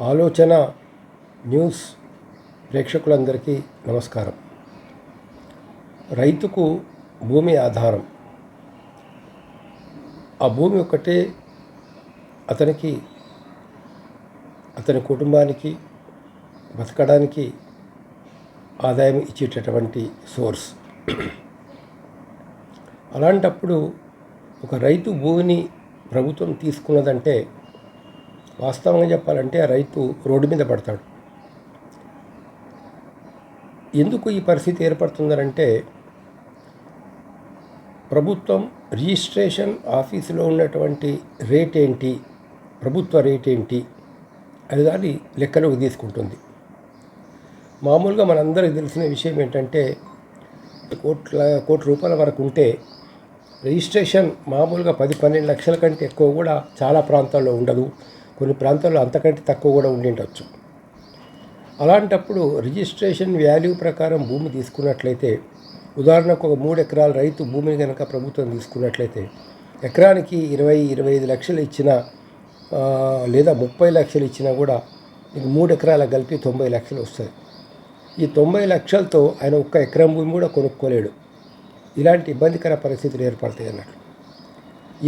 ఆలోచన న్యూస్ ప్రేక్షకులందరికీ నమస్కారం. రైతుకు భూమి ఆధారం. ఆ భూమి ఒక్కటే అతనికి అతని కుటుంబానికి బతకడానికి ఆదాయం ఇచ్చేటటువంటి సోర్స్. అలాంటప్పుడు ఒక రైతు భూమిని ప్రభుత్వం తీసుకున్నదంటే వాస్తవంగా చెప్పాలంటే ఆ రైతు రోడ్డు మీద పడతాడు. ఎందుకు ఈ పరిస్థితి ఏర్పడుతుందనంటే ప్రభుత్వం రిజిస్ట్రేషన్ ఆఫీసులో ఉన్నటువంటి రేట్ ఏంటి ప్రభుత్వ రేట్ ఏంటి అది దాన్ని లెక్కలోకి తీసుకుంటుంది. మామూలుగా మనందరికీ తెలిసిన విషయం ఏంటంటే కోట్ల కోటి రూపాయల వరకు ఉంటే రిజిస్ట్రేషన్ మామూలుగా పది పన్నెండు లక్షల కంటే ఎక్కువ కూడా చాలా ప్రాంతాల్లో ఉండదు. కొన్ని ప్రాంతాల్లో అంతకంటే తక్కువ కూడా ఉండి ఉండొచ్చు. అలాంటప్పుడు రిజిస్ట్రేషన్ వాల్యూ ప్రకారం భూమి తీసుకున్నట్లయితే ఉదాహరణకు ఒక మూడు ఎకరాల రైతు భూమిని కనుక ప్రభుత్వం తీసుకున్నట్లయితే ఎకరానికి ఇరవై ఇరవై ఐదు లక్షలు ఇచ్చిన లేదా ముప్పై లక్షలు ఇచ్చినా కూడా ఇది మూడు ఎకరాల కలిపి తొంభై లక్షలు వస్తాయి. ఈ తొంభై లక్షలతో ఆయన ఒక్క ఎకరం భూమి కూడా కొనుక్కోలేడు. ఇలాంటి ఇబ్బందికర పరిస్థితులు ఏర్పడతాయి అన్నట్లు.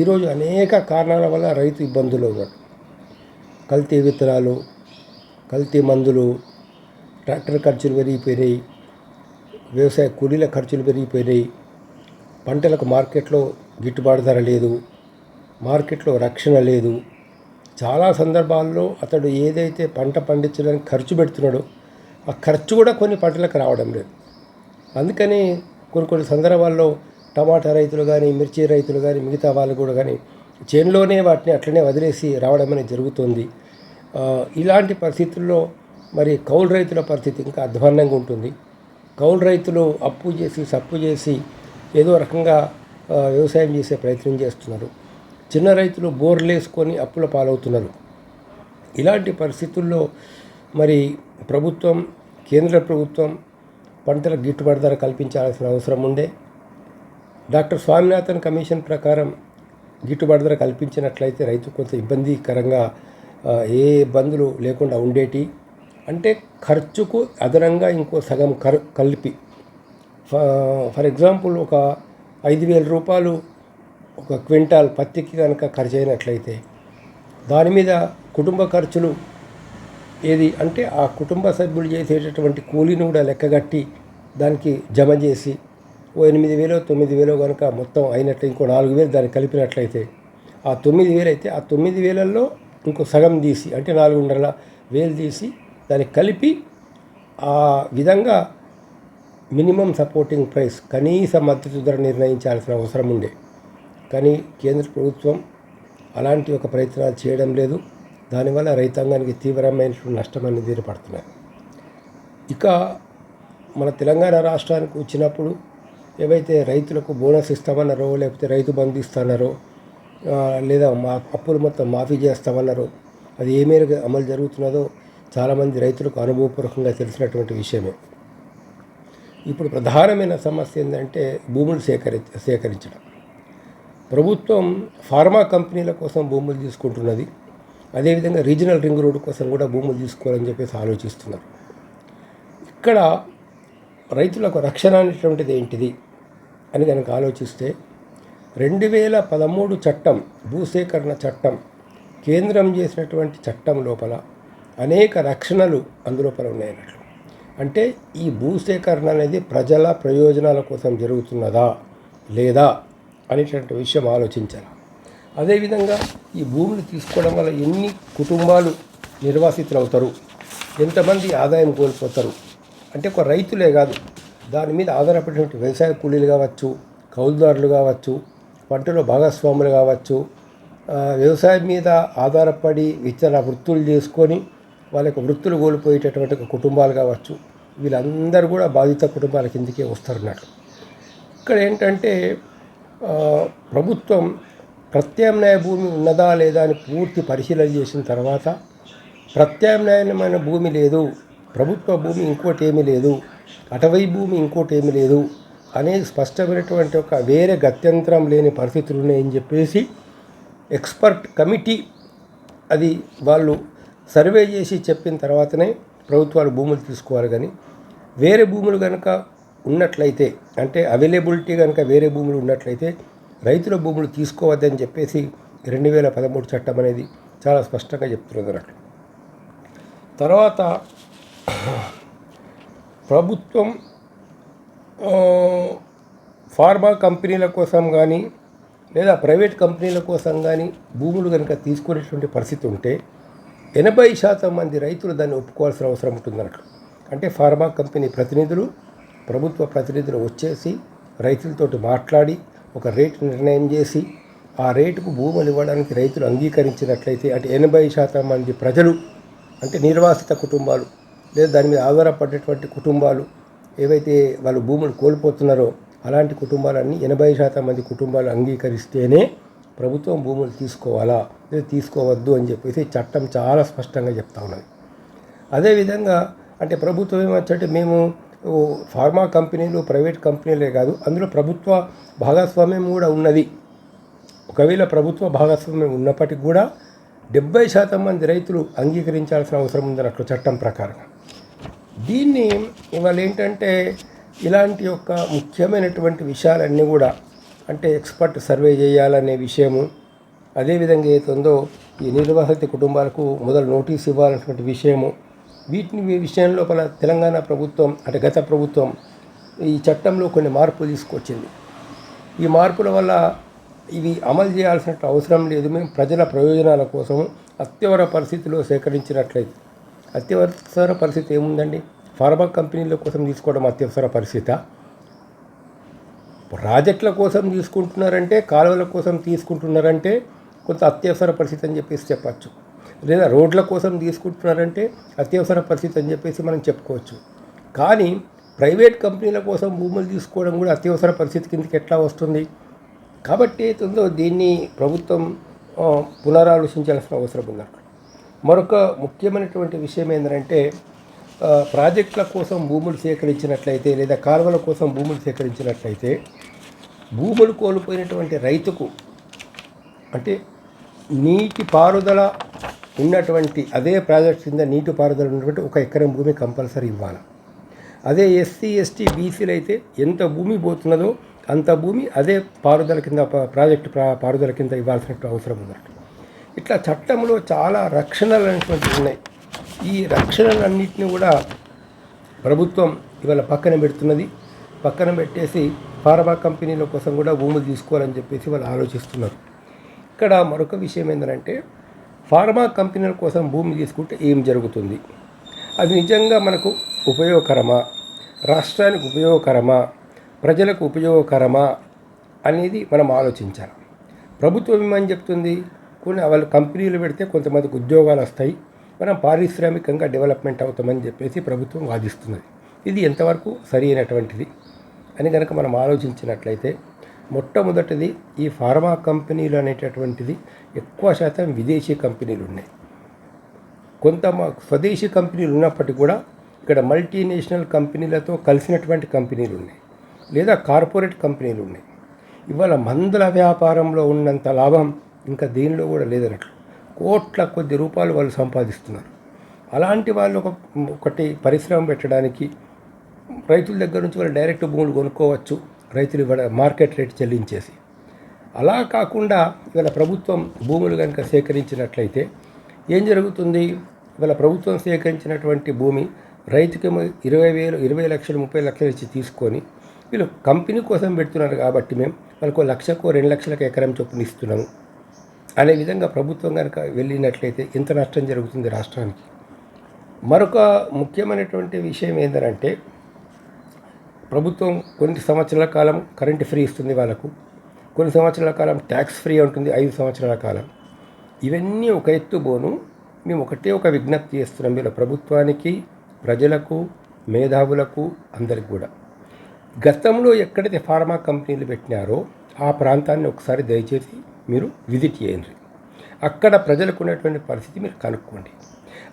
ఈరోజు అనేక కారణాల వల్ల రైతు ఇబ్బందులు ఉన్నాడు కల్తీ విత్తనాలు కల్తీ మందులు ట్రాక్టర్ ఖర్చులు పెరిగిపోయినాయి వ్యవసాయ కూలీల ఖర్చులు పెరిగిపోయినాయి. పంటలకు మార్కెట్లో గిట్టుబాటు ధర లేదు మార్కెట్లో రక్షణ లేదు. చాలా సందర్భాల్లో అతడు ఏదైతే పంట పండించడానికి ఖర్చు పెడుతున్నాడో ఆ ఖర్చు కూడా కొన్ని పంటలకు రావడం లేదు. అందుకని కొన్ని కొన్ని సందర్భాల్లో టమాటా రైతులు కానీ మిర్చి రైతులు కానీ మిగతా వాళ్ళు కూడా కానీ చేనులోనే వాటిని అట్లనే వదిలేసి రావడం అనేది జరుగుతుంది. ఇలాంటి పరిస్థితుల్లో మరి కౌలు రైతుల పరిస్థితి ఇంకా అధ్వాన్నంగా ఉంటుంది. కౌలు రైతులు అప్పు చేసి సప్పు చేసి ఏదో రకంగా వ్యవసాయం చేసే ప్రయత్నం చేస్తున్నారు. చిన్న రైతులు బోర్లు వేసుకొని అప్పుల పాలవుతున్నారు. ఇలాంటి పరిస్థితుల్లో మరి ప్రభుత్వం కేంద్ర ప్రభుత్వం పంటలకు గిట్టుబాటు ధర కల్పించాల్సిన అవసరం ఉండే. డాక్టర్ స్వామినాథన్ కమిషన్ ప్రకారం గిట్టుబాటు ధర కల్పించినట్లయితే రైతు కొంత ఇబ్బందికరంగా ఏ ఇబ్బందులు లేకుండా ఉండేటి. అంటే ఖర్చుకు అదనంగా ఇంకో సగం ఖర్ కలిపి. ఫ- ఫర్ ఎగ్జాంపుల్ ఒక ఐదు వేల రూపాయలు ఒక క్వింటాల్ పత్తికి కనుక ఖర్చు అయినట్లయితే దాని మీద కుటుంబ ఖర్చులు ఏది? అంటే ఆ కుటుంబ సభ్యులు చేసేటటువంటి కూలీని కూడా లెక్కగట్టి దానికి జమ చేసి ఓ ఎనిమిది వేలు తొమ్మిది వేలు కనుక మొత్తం అయినట్టు ఇంకో నాలుగు వేలు దాన్ని కలిపినట్లయితే ఆ తొమ్మిది వేలు అయితే ఆ తొమ్మిది వేలల్లో ఇంకో సగం తీసి అంటే నాలుగున్నర వేలు తీసి దాన్ని కలిపి ఆ విధంగా మినిమం సపోర్టింగ్ ప్రైస్ కనీస మద్దతు ధర నిర్ణయించాల్సిన అవసరం ఉండే. కానీ కేంద్ర ప్రభుత్వం అలాంటి ఒక ప్రయత్నాలు చేయడం లేదు. దానివల్ల రైతాంగానికి తీవ్రమైనటువంటి నష్టం అనేది ఏర్పడుతున్నాయి ఇక మన తెలంగాణ రాష్ట్రానికి వచ్చినప్పుడు ఏవైతే రైతులకు బోనస్ ఇస్తామన్నారో లేకపోతే రైతు బంధు ఇస్తాన్నారో లేదా మా అప్పులు మొత్తం మాఫీ చేస్తామన్నారో అది ఏ మేరకు అమలు జరుగుతున్నదో చాలామంది రైతులకు అనుభవపూర్వకంగా తెలిసినటువంటి విషయమే. ఇప్పుడు ప్రధానమైన సమస్య ఏంటంటే భూములు సేకరి సేకరించడం. ప్రభుత్వం ఫార్మా కంపెనీల కోసం భూములు తీసుకుంటున్నది. అదేవిధంగా రీజనల్ రింగ్ రోడ్డు కోసం కూడా భూములు తీసుకోవాలని చెప్పేసి ఆలోచిస్తున్నారు. ఇక్కడ రైతులకు రక్షణ అనేటువంటిది ఏంటిది? అని కనుక ఆలోచిస్తే రెండు వేల పదమూడు చట్టం భూసేకరణ చట్టం కేంద్రం చేసినటువంటి చట్టం లోపల అనేక రక్షణలు అందులోపల ఉన్నాయన్నట్లు అంటే ఈ భూసేకరణ అనేది ప్రజల ప్రయోజనాల కోసం జరుగుతున్నదా లేదా అనేటువంటి విషయం ఆలోచించాలి. అదేవిధంగా ఈ భూమిని తీసుకోవడం వల్ల ఎన్ని కుటుంబాలు నిర్వాసితులు అవుతారు ఎంతమంది ఆదాయం కోల్పోతారు అంటే ఒక రైతులే కాదు దాని మీద ఆధారపడినటువంటి వ్యవసాయ కూలీలు కావచ్చు కౌలుదారులు కావచ్చు పంటలో భాగస్వాములు కావచ్చు వ్యవసాయం మీద ఆధారపడి ఇతర వృత్తులు చేసుకొని వాళ్ళ యొక్క వృత్తులు కోల్పోయేటటువంటి కుటుంబాలు కావచ్చు వీళ్ళందరూ కూడా బాధిత కుటుంబాల కిందకే వస్తారన్నట్టు ఇక్కడ ఏంటంటే ప్రభుత్వం ప్రత్యామ్నాయ భూమి ఉన్నదా లేదా అని పూర్తి పరిశీలన చేసిన తర్వాత ప్రత్యామ్నాయమైన భూమి లేదు ప్రభుత్వ భూమి ఇంకోటి ఏమీ లేదు అటవీ భూమి ఇంకోటి ఏమీ లేదు. అనేది స్పష్టమైనటువంటి ఒక వేరే గత్యంతరం లేని పరిస్థితులు ఉన్నాయని చెప్పేసి ఎక్స్పర్ట్ కమిటీ అది వాళ్ళు సర్వే చేసి చెప్పిన తర్వాతనే ప్రభుత్వాలు భూములు తీసుకోవాలి కానీ వేరే భూములు కనుక ఉన్నట్లయితే అంటే అవైలబిలిటీ కనుక వేరే భూములు ఉన్నట్లయితే రైతుల భూములు తీసుకోవద్దని చెప్పేసి రెండు వేల పదమూడు చట్టం అనేది చాలా స్పష్టంగా చెప్తున్నారు అన్నట్లు. తర్వాత ప్రభుత్వం ఫార్మా కంపెనీల కోసం కానీ లేదా ప్రైవేట్ కంపెనీల కోసం కానీ భూములు కనుక తీసుకునేటువంటి పరిస్థితి ఉంటే ఎనభై శాతం మంది రైతులు దాన్ని ఒప్పుకోవాల్సిన అవసరం ఉంటుందన్నట్లు అంటే ఫార్మా కంపెనీ ప్రతినిధులు ప్రభుత్వ ప్రతినిధులు వచ్చేసి రైతులతో మాట్లాడి ఒక రేటు నిర్ణయం చేసి ఆ రేటుకు భూములు ఇవ్వడానికి రైతులు అంగీకరించినట్లయితే అంటే ఎనభై శాతం మంది ప్రజలు అంటే నిర్వాసిత కుటుంబాలు లేదా దాని మీద ఆధారపడేటువంటి కుటుంబాలు ఏవైతే వాళ్ళు భూములు కోల్పోతున్నారో అలాంటి కుటుంబాలన్నీ ఎనభై శాతం మంది కుటుంబాలు అంగీకరిస్తేనే ప్రభుత్వం భూములు తీసుకోవాలా లేదా తీసుకోవద్దు అని చెప్పేసి చట్టం చాలా స్పష్టంగా చెప్తా ఉన్నది. అదేవిధంగా అంటే ప్రభుత్వం ఏమొచ్చంటే మేము ఫార్మా కంపెనీలు ప్రైవేట్ కంపెనీలే కాదు అందులో ప్రభుత్వ భాగస్వామ్యం కూడా ఉన్నది. ఒకవేళ ప్రభుత్వ భాగస్వామ్యం ఉన్నప్పటికీ కూడా డెబ్బై శాతం మంది రైతులు అంగీకరించాల్సిన అవసరం ఉందన్నట్లు చట్టం ప్రకారం దీన్ని ఇవాళ ఏంటంటే ఇలాంటి యొక్క ముఖ్యమైనటువంటి విషయాలన్నీ కూడా అంటే ఎక్స్పర్ట్ సర్వే చేయాలనే విషయము అదేవిధంగా ఏతుందో ఈ నిర్వాహిత కుటుంబాలకు మొదలు నోటీస్ ఇవ్వాలన్నటువంటి విషయము వీటిని విషయంలో విషయం లోపల తెలంగాణ ప్రభుత్వం అంటే గత ప్రభుత్వం ఈ చట్టంలో కొన్ని మార్పులు తీసుకొచ్చింది. ఈ మార్పుల వల్ల ఇవి అమలు చేయాల్సిన అవసరం లేదు. మేము ప్రజల ప్రయోజనాల కోసం అత్యవర పరిస్థితిలో సేకరించినట్లయితే అత్యవసర పరిస్థితి ఏముందండి? ఫార్మా కంపెనీల కోసం తీసుకోవడం అత్యవసర పరిస్థితి. ప్రాజెక్టుల కోసం తీసుకుంటున్నారంటే కాలువల కోసం తీసుకుంటున్నారంటే కొంత అత్యవసర పరిస్థితి అని చెప్పేసి చెప్పచ్చు. లేదా రోడ్ల కోసం తీసుకుంటున్నారంటే అత్యవసర పరిస్థితి అని చెప్పేసి మనం చెప్పుకోవచ్చు. కానీ ప్రైవేట్ కంపెనీల కోసం భూములు తీసుకోవడం కూడా అత్యవసర పరిస్థితి కిందకి ఎట్లా వస్తుంది? కాబట్టి ఏతుందో దీన్ని ప్రభుత్వం పునరాలోచించాల్సిన అవసరం ఉంది అక్కడ మరొక ముఖ్యమైనటువంటి విషయం ఏంటంటే ప్రాజెక్టుల కోసం భూములు సేకరించినట్లయితే లేదా కాలువల కోసం భూములు సేకరించినట్లయితే భూములు కోల్పోయినటువంటి రైతుకు అంటే నీటి పారుదల ఉన్నటువంటి అదే ప్రాజెక్ట్ కింద నీటి పారుదల ఉన్నటువంటి ఒక ఎకరం భూమి కంపల్సరీ ఇవ్వాలి. అదే ఎస్సీ ఎస్టీ బీసీలు అయితే ఎంత భూమి పోతున్నదో అంత భూమి అదే పారుదల కింద ప్రాజెక్టు ప్రా పారుదల కింద ఇవ్వాల్సిన అవసరం ఉన్నట్టు. ఇట్లా చట్టంలో చాలా రక్షణలు అనేటువంటివి ఉన్నాయి. ఈ రక్షణలన్నింటినీ కూడా ప్రభుత్వం ఇవాళ పక్కన పెడుతున్నది. పక్కన పెట్టేసి ఫార్మా కంపెనీల కోసం కూడా భూములు తీసుకోవాలని చెప్పేసి వాళ్ళు ఆలోచిస్తున్నారు. ఇక్కడ మరొక విషయం ఏంటంటే ఫార్మా కంపెనీల కోసం భూమి తీసుకుంటే ఏం జరుగుతుంది? అది నిజంగా మనకు ఉపయోగకరమా? రాష్ట్రానికి ఉపయోగకరమా? ప్రజలకు ఉపయోగకరమా? అనేది మనం ఆలోచించాలి. ప్రభుత్వం ఏమని చెప్తుంది? కొన్ని వాళ్ళు కంపెనీలు పెడితే కొంతమందికి ఉద్యోగాలు వస్తాయి. మనం పారిశ్రామికంగా డెవలప్మెంట్ అవుతామని చెప్పేసి ప్రభుత్వం వాదిస్తున్నది. ఇది ఎంతవరకు సరి అయినటువంటిది? అని కనుక మనం ఆలోచించినట్లయితే మొట్టమొదటిది ఈ ఫార్మా కంపెనీలు అనేటటువంటిది ఎక్కువ శాతం విదేశీ కంపెనీలు ఉన్నాయి. కొంత స్వదేశీ కంపెనీలు ఉన్నప్పటికీ కూడా ఇక్కడ మల్టీనేషనల్ కంపెనీలతో కలిసినటువంటి కంపెనీలు ఉన్నాయి. లేదా కార్పొరేట్ కంపెనీలు ఉన్నాయి. ఇవాళ మందుల వ్యాపారంలో ఉన్నంత లాభం ఇంకా దేనిలో కూడా లేదన్నట్లు కోట్ల కొద్ది రూపాయలు వాళ్ళు సంపాదిస్తున్నారు. అలాంటి వాళ్ళు ఒక ఒకటి పరిశ్రమ పెట్టడానికి రైతుల దగ్గర నుంచి వాళ్ళు డైరెక్ట్ భూములు కొనుక్కోవచ్చు రైతులు ఇవాళ మార్కెట్ రేట్ చెల్లించేసి. అలా కాకుండా ఇవాళ ప్రభుత్వం భూములు కనుక సేకరించినట్లయితే ఏం జరుగుతుంది? ఇవాళ ప్రభుత్వం సేకరించినటువంటి భూమి రైతుకి ఇరవై వేలు ఇరవై లక్షలు ముప్పై లక్షలు ఇచ్చి తీసుకొని వీళ్ళు కంపెనీ కోసం పెడుతున్నారు కాబట్టి మేము వాళ్ళకు లక్షకో రెండు లక్షలకు ఎకరం చొప్పున ఇస్తున్నాము. అనే విధంగా ప్రభుత్వం కనుక వెళ్ళినట్లయితే ఎంత నష్టం జరుగుతుంది రాష్ట్రానికి. మరొక ముఖ్యమైనటువంటి విషయం ఏంటంటే ప్రభుత్వం కొన్ని సంవత్సరాల కాలం కరెంట్ ఫ్రీ ఇస్తుంది వాళ్ళకు కొన్ని సంవత్సరాల కాలం ట్యాక్స్ ఫ్రీ ఉంటుంది ఐదు సంవత్సరాల కాలం. ఇవన్నీ ఒక ఎత్తు బోను మేము ఒకటే ఒక విజ్ఞప్తి చేస్తున్నాం మీరు ప్రభుత్వానికి ప్రజలకు మేధావులకు అందరికి కూడా. గతంలో ఎక్కడైతే ఫార్మా కంపెనీలు పెట్టినారో ఆ ప్రాంతాన్ని ఒకసారి దయచేసి మీరు విజిట్ చేయండి. అక్కడ ప్రజలకు ఉన్నటువంటి పరిస్థితి మీరు కనుక్కోండి.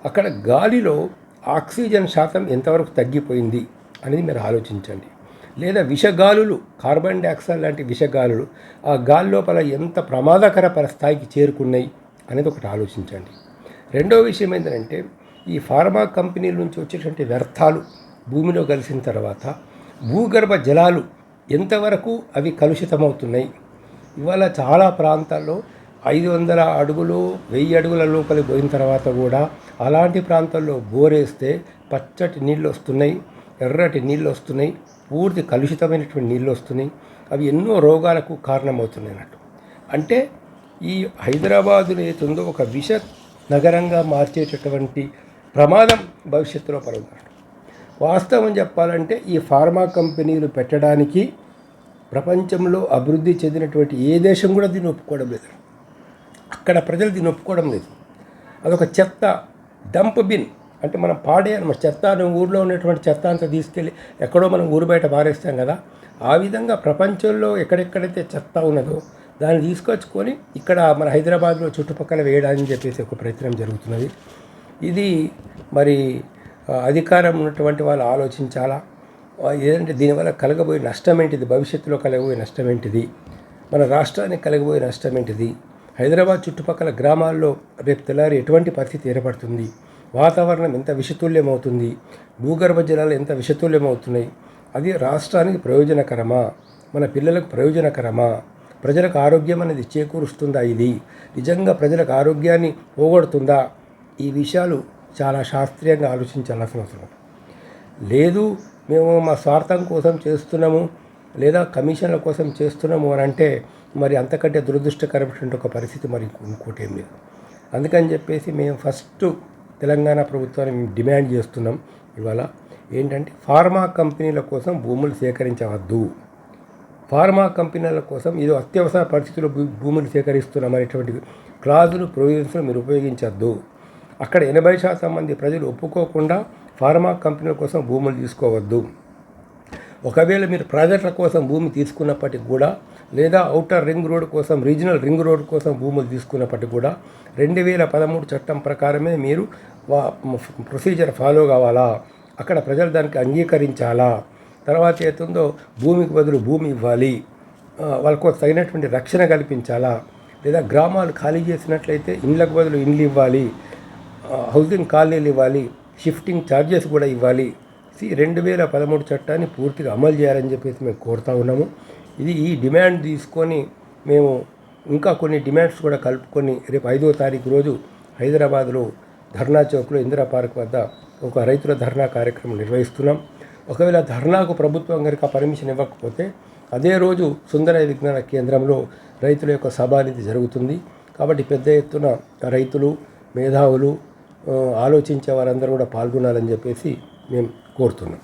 అక్కడ గాలిలో ఆక్సిజన్ శాతం ఎంతవరకు తగ్గిపోయింది అనేది మీరు ఆలోచించండి. లేదా విషగాలులు కార్బన్ డైఆక్సైడ్ లాంటి విషగాలులు ఆ గాలి లోపల ఎంత ప్రమాదకర పర స్థాయికి చేరుకున్నాయి అనేది ఒకటి ఆలోచించండి. రెండో విషయం ఏంటంటే ఈ ఫార్మా కంపెనీల నుంచి వచ్చేటువంటి వ్యర్థాలు భూమిలో కలిసిన తర్వాత భూగర్భ జలాలు ఎంతవరకు అవి కలుషితమవుతున్నాయి? ఇవాళ చాలా ప్రాంతాల్లో ఐదు వందల అడుగులు వెయ్యి అడుగుల లోపలికి పోయిన తర్వాత కూడా అలాంటి ప్రాంతాల్లో బోరేస్తే పచ్చటి నీళ్ళు వస్తున్నాయి ఎర్రటి నీళ్ళు వస్తున్నాయి పూర్తి కలుషితమైనటువంటి నీళ్ళు వస్తున్నాయి. అవి ఎన్నో రోగాలకు కారణమవుతున్నాయి అన్నట్టు. అంటే ఈ హైదరాబాదులో ఏతుందో ఒక విష నగరంగా మార్చేటటువంటి ప్రమాదం భవిష్యత్తులో పడుతున్నట్టు వాస్తవం చెప్పాలంటే ఈ ఫార్మా కంపెనీలు పెట్టడానికి ప్రపంచంలో అభివృద్ధి చెందినటువంటి ఏ దేశం కూడా దీన్ని ఒప్పుకోవడం లేదు. అక్కడ ప్రజలు దీన్ని ఒప్పుకోవడం లేదు. అదొక చెత్త డంప్ బిన్ అంటే మనం పాడే మన చెత్త అని ఊర్లో ఉన్నటువంటి చెత్త అంతా తీసుకెళ్ళి ఎక్కడో మనం ఊరు బయట పారేస్తాం కదా. ఆ విధంగా ప్రపంచంలో ఎక్కడెక్కడైతే చెత్త ఉన్నదో దాన్ని తీసుకొచ్చుకొని ఇక్కడ మన హైదరాబాద్లో చుట్టుపక్కల వేయడానికి చెప్పేసి ఒక ప్రయత్నం జరుగుతున్నది. ఇది మరి అధికారం ఉన్నటువంటి వాళ్ళు ఆలోచించాలా? ఏదంటే దీనివల్ల కలగబోయే నష్టం ఏంటిది? భవిష్యత్తులో కలగబోయే నష్టం ఏంటిది? మన రాష్ట్రానికి కలగబోయే నష్టం ఏంటిది? హైదరాబాద్ చుట్టుపక్కల గ్రామాల్లో రేపు తెల్లారి ఎటువంటి పరిస్థితి ఏర్పడుతుంది? వాతావరణం ఎంత విషతుల్యం అవుతుంది భూగర్భ జలాలు ఎంత విషతుల్యం అవుతున్నాయి అది రాష్ట్రానికి ప్రయోజనకరమా? మన పిల్లలకు ప్రయోజనకరమా? ప్రజలకు ఆరోగ్యం అనేది చేకూరుస్తుందా ఇది? నిజంగా ప్రజలకు ఆరోగ్యాన్ని పోగొడుతుందా? ఈ విషయాలు చాలా శాస్త్రీయంగా ఆలోచించాల్సిన అవసరం. లేదు మేము మా స్వార్థం కోసం చేస్తున్నాము లేదా కమిషన్ల కోసం చేస్తున్నాము అని అంటే మరి అంతకంటే దురదృష్టకరమైనటువంటి ఒక పరిస్థితి మరి ఇంకోటి ఏం లేదు. అందుకని చెప్పేసి మేము ఫస్ట్ తెలంగాణ ప్రభుత్వాన్ని మేము డిమాండ్ చేస్తున్నాం ఇవాళ ఏంటంటే ఫార్మా కంపెనీల కోసం భూములు సేకరించవద్దు. ఫార్మా కంపెనీల కోసం ఏదో అత్యవసర పరిస్థితుల్లో భూ భూములు సేకరిస్తున్నాం అనేటువంటి క్లాజులు ప్రొవిజన్స్ మీరు ఉపయోగించద్దు. అక్కడ ఎనభై శాతం మంది ప్రజలు ఒప్పుకోకుండా ఫార్మా కంపెనీల కోసం భూములు తీసుకోవద్దు. ఒకవేళ మీరు ప్రాజెక్టుల కోసం భూమి తీసుకున్నప్పటికి కూడా లేదా ఔటర్ రింగ్ రోడ్ కోసం రీజనల్ రింగ్ రోడ్ కోసం భూములు తీసుకున్నప్పటికి కూడా రెండు వేల పదమూడు చట్టం ప్రకారమే మీరు వా ప్రొసీజర్ ఫాలో కావాలా? అక్కడ ప్రజలు దానికి అంగీకరించాలా? తర్వాత ఏతుందో భూమికి బదులు భూమి ఇవ్వాలి. వాళ్ళకు తగినటువంటి రక్షణ కల్పించాలా? లేదా గ్రామాలు ఖాళీ చేసినట్లయితే ఇండ్లకు బదులు ఇండ్లు ఇవ్వాలి. హౌసింగ్ కాలనీలు ఇవ్వాలి. షిఫ్టింగ్ ఛార్జెస్ కూడా ఇవ్వాలి. రెండు వేల పదమూడు చట్టాన్ని పూర్తిగా అమలు చేయాలని చెప్పేసి మేము కోరుతా ఉన్నాము. ఇది ఈ డిమాండ్ తీసుకొని మేము ఇంకా కొన్ని డిమాండ్స్ కూడా కలుపుకొని రేపు ఐదో తారీఖు రోజు హైదరాబాద్లో ధర్నా చౌక్లో ఇందిరా పార్క్ వద్ద ఒక రైతుల ధర్నా కార్యక్రమం నిర్వహిస్తున్నాం. ఒకవేళ ధర్నాకు ప్రభుత్వం కనుక పర్మిషన్ ఇవ్వకపోతే అదే రోజు సుందర విజ్ఞాన కేంద్రంలో రైతుల యొక్క సభ అనేది జరుగుతుంది. కాబట్టి పెద్ద ఎత్తున రైతులు మేధావులు ఆలోచించే వారందరూ కూడా పాల్గొనాలని చెప్పేసి మేము కోరుతున్నాం.